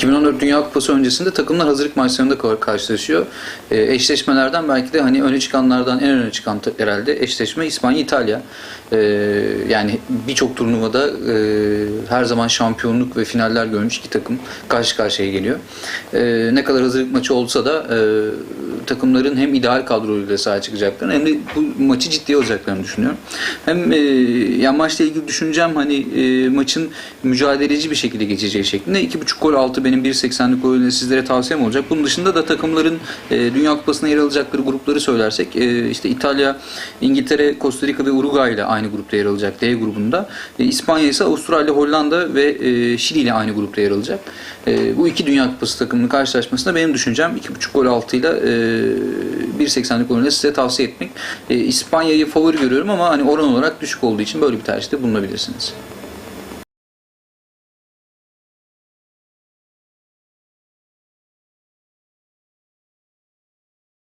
2014 Dünya Kupası öncesinde takımlar hazırlık maçlarında kar- karşılaşıyor. E, eşleşmelerden belki de hani öne çıkanlardan en öne çıkan herhalde eşleşme İspanya-İtalya. E, yani birçok turnuvada e, her zaman şampiyonluk ve finaller görmüş iki takım karşı karşıya geliyor. E, ne kadar hazırlık maçı olsa da e, takımların hem ideal kadroyla sahaya çıkacaklarını hem de bu maçı ciddiye alacaklarını düşünüyorum. Hem e, yani maçla ilgili düşüncem hani e, maçın mücadeleci bir şekilde geçeceği şeklinde 2.5 gol altı benim 1.80'lik golüne sizlere tavsiyem olacak. Bunun dışında da takımların e, Dünya Kupası'na yer alacakları grupları söylersek e, işte İtalya, İngiltere, Costa Rica ve Uruguay ile aynı grupta yer alacak D grubunda. E, İspanya ise Avustralya, Hollanda ve e, Şili ile aynı grupta yer alacak. E, bu iki Dünya Kupası takımının karşılaşmasında benim düşüncem 2.5 gol altıyla e, 1.80'lik golüne size tavsiye etmek. E, İspanya'yı favori görüyorum ama hani oran olarak düşük olduğu için böyle bir tercihte bulunabilirsiniz.